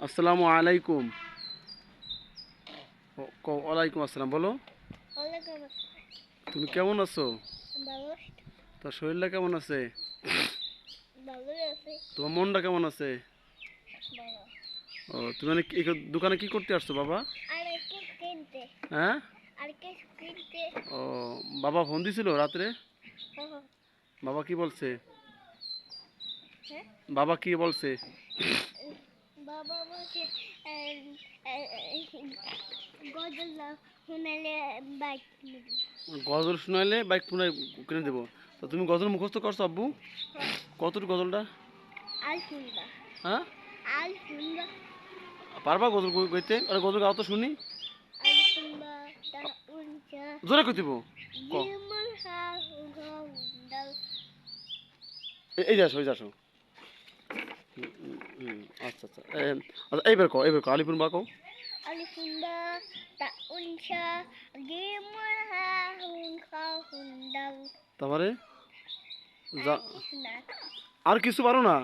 আসসালামু আলাইকুম। ওয়ালাইকুম আসসালাম বলো। তুমি কেমন আছো? তোর শরীরটা কেমন আছে? তোমার মনটা কেমন আছে? ও তুমি মানে দোকানে কি করতে আসছো বাবা? হ্যাঁ? ও বাবা ফোন দিছিল রাত্রে? হ্যাঁ। বাবা কি বলছে? হ্যাঁ? বাবা কি বলছে? বাবা বলছে গজল শুনালে বাইক গজল শোনাইলে বাইক পুনরায় কিনে দেবো। তো তুমি গজল মুখস্থ করছ আব্বু? কতটুকু গজলটা? আল শুনবা। হ্যাঁ? শুনবা। পারবা গজল গইতে আরে গজল গাও তো শুনি। জোরে কই দিব? এই যাসো এই যাসো আচ্ছা আচ্ছা। আচ্ছা এইবার কো এইবার কো আলিপুর বা কো তা হা তারপরে? আর কিছু পারো না?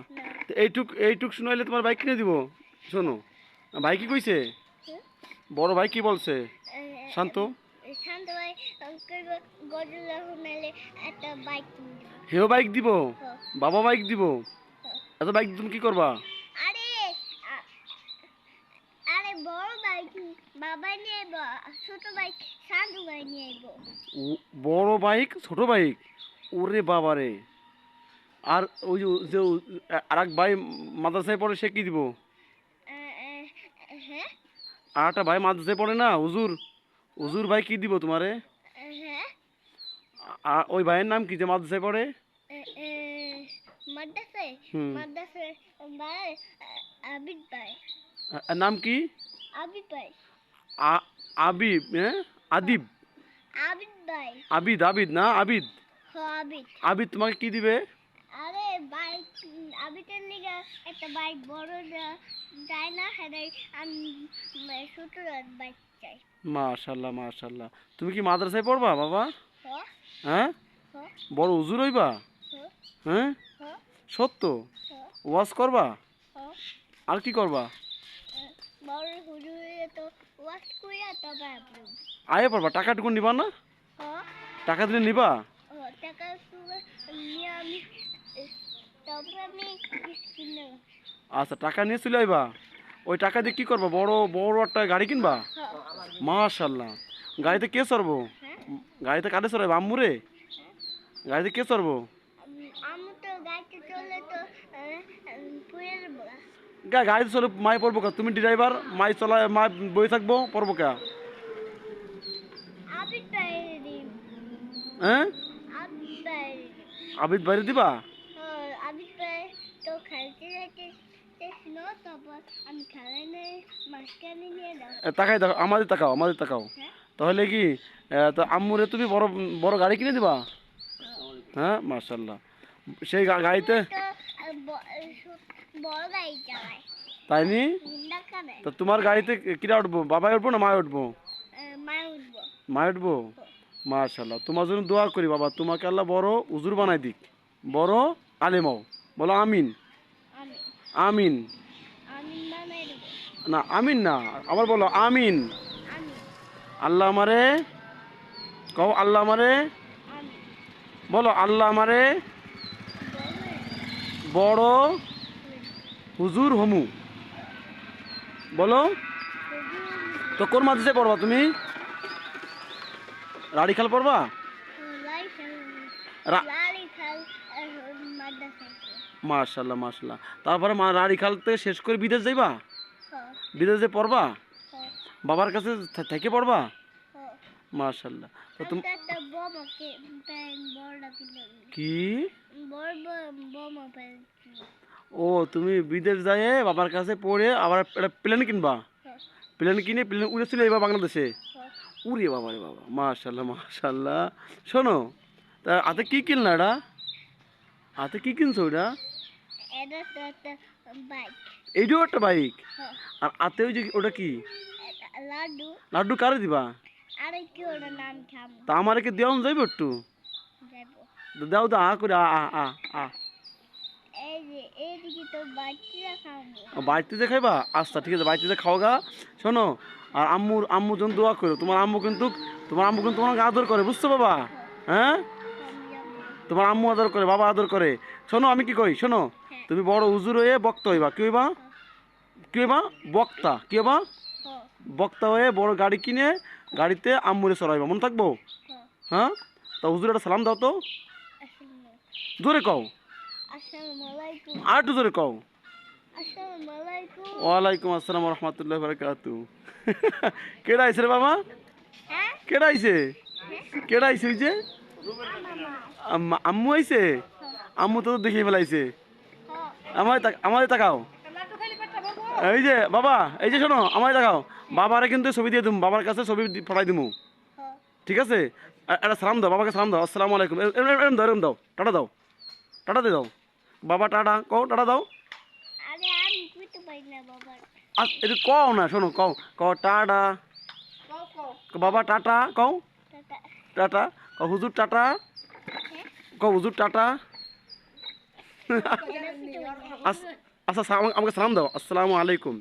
এইটুক এইটুক শুনাইলে তোমার বাইক কিনে দিব। শোনো ভাই কি কইছে? বড় ভাই কি বলছে? শান্ত। শান্ত ভাই গজল শুনালে একটা বাইক হেও বাইক দিব? হ্যাঁ। বাবা বাইক দিব? হ্যাঁ। এত বাইক তুমি কি করবা আরে আ- আরে বড় বাইক বাবা নিয়ে আইব ছোট বাইক ভাই নিয়ে আইব। বড় বাইক ছোট বাইক ওরে বাবা রে আর ওই যে আর এক ভাই মাদ্রাসায় পড়ে সে কি দিব? হ্যাঁ? আর একটা ভাই মাদ্রাসায় পড়ে না হুজুর? হুজুর ভাই কি দিব তোমারে? হ্যাঁ? ওই ভাইয়ের নাম কি যে মাদ্রাসায় পড়ে? ভাই আবিদ ভাই। নাম কি? আবিদ ভাই। আ- আবিব হ্যাঁ? আদিব। আবিদ ভাই। আবিদ আবিদ না? আবিদ? আবিদ। আবিদ তোমাকে কি দিবে? আরে বাইক আবিটের লিগে একটা বাইক বড় যায় না সেটাই আমি ছোট বাইক চাই। মাশাল্লাহ মাশাল্লাহ। তুমি কি মাদ্রাসায় পড়বা বাবা? হ্যাঁ? বড় হুজুর হইবা? হ্যাঁ? সত্য? ওয়াজ করবা? আর কি করবা বড় হুজুরে তো ওয়াশ কইরা তবে আয়ে পড়বা টাকাটুকু নিবা না? টাকা দিলে নিবা? টাকা নিয়ে আমি তবে আমি আচ্ছা টাকা নিয়ে চলে আইবা। ওই টাকা দিয়ে কি করবা? বড় বড় একটা গাড়ি কিনবা? হ মাশাল্লাহ গাড়িতে কে চড়বো? হ্যাঁ। গাড়িতে কাটে চড়াইবা? আম্মুরে? গাড়িতে কে চড়বো? গাড়িতে চলে চলে মাই পড়ব কা? তুমি ড্রাইভার মাই চলায় মা বই থাকব পড়ব কা? হ্যাঁ? আবিদ বাইরে দিবা? এ, তাকাই দেখো আমাদের তাকাও আমাদের তাকাও। হ্যাঁ? তাহলে কি তো আম্মুরে তুমি বড় বড় গাড়ি কিনে দিবা? হ্যাঁ। মার্শাল্লাহ সেই গাড়িতে তাই নি তোমার গাড়িতে কিরা উঠবো? বাবাই উঠবো না উঠবো? মায় উঠবো? তোমার জন্য দোয়া করি বাবা। তোমাকে আল্লাহ বড় উজুর বানাই দিক। বড় আলেমাও বলো আমিন। আমিন। না আমিন না। আবার বলো আমিন। আল্লাহ আমারে কও, আল্লাহ আমারে বলো, আল্লাহ আমারে বড় হুজুর হমু। বলো। তো কোন মাদ্রাসায় পড়বা তুমি? রাড়ি খাল পড়বা মার্শাল্লাহ মার্শাল্লাহ তারপরে মা রাড়ি খাল থেকে শেষ করে বিদেশ যাইবা? বিদেশে পড়বা? বাবার কাছে থেকে পড়বা? মার্শাল্লাহ তো তুমি কি ও তুমি বিদেশ যায় বাবার কাছে পড়ে আবার একটা প্লেন কিনবা? প্লেন কিনে প্লেন উড়ে চলে যাবা বাংলাদেশে? উড়ে বাবা রে বাবা মাশাল্লাহ মাশাল্লাহ শোনো তা হাতে কি কিনলা এটা? হাতে কি কিনছো ওটা এটা এইটাও একটা বাইক হ্যাঁ। আর হাতে ওই যে ওটা কি? লাড্ডু। লাড্ডু কারে দিবা? আর কি ওটার নাম খাম তা আমার কি দেওয়ান যাইব একটু? যাইব। দাও দাও আ করে আ আ আ এই তো খাব বাড়িতে খাইবা? আচ্ছা ঠিক আছে বাড়িতে যে খাও গা। শোনো আর আম্মুর আম্মু যখন দোয়া করো। তোমার আম্মু কিন্তু তোমার আম্মু কিন্তু তোমাকে আদর করে বুঝছ বাবা? হ্যাঁ? তোমার আম্মু আদর করে বাবা আদর করে। শোনো আমি কি কই? শোনো হ্যাঁ। তুমি বড় উজুর হয়ে বক্তা হইবা। কি হইবা? কি হইবা? বক্তা। কি হইবা? বক্তা হয়ে বড় গাড়ি কিনে গাড়িতে আম্মুরে সরাইবা মনে থাকব? হ্যাঁ? তা হুজুর একটা সালাম দাও তো। জোরে কও। আর একটু জোরে কও। ওয়ালাইকুম আসসালাম রহমতুল্লাহ বারকাতু কেডা আইছে রে বাবা হ্যাঁ? কেডা আইছে? কেডা আইছে ওই যে? আম্মা আইছে? আম্মু তো দেখে ফেলাইছে। হ আমার আমাদের তাকাও এই যে বাবা এই যে শোনো আমাদের তাকাও। বাবারে কিন্তু ছবি দিয়ে দিম বাবার কাছে ছবি দি- পাঠাই দিমু। ঠিক আছে? একটা সালাম দাও বাবাকে সালাম দাও আসসালামু আলাইকুম। এরম দাও এরম দাও। টাটা দাও। টাটা দিয়ে দাও। বাবা টাটা। কও টাটা দাও। একটু কও না শোনো কও। কও টাটা। কও বাবা টাটা কও। টাটা। কও হুজুর টাটা। কও হুজুর টাটা। আস- আচ্ছা আমাকে সালাম দাও। আসসালামু আলাইকুম।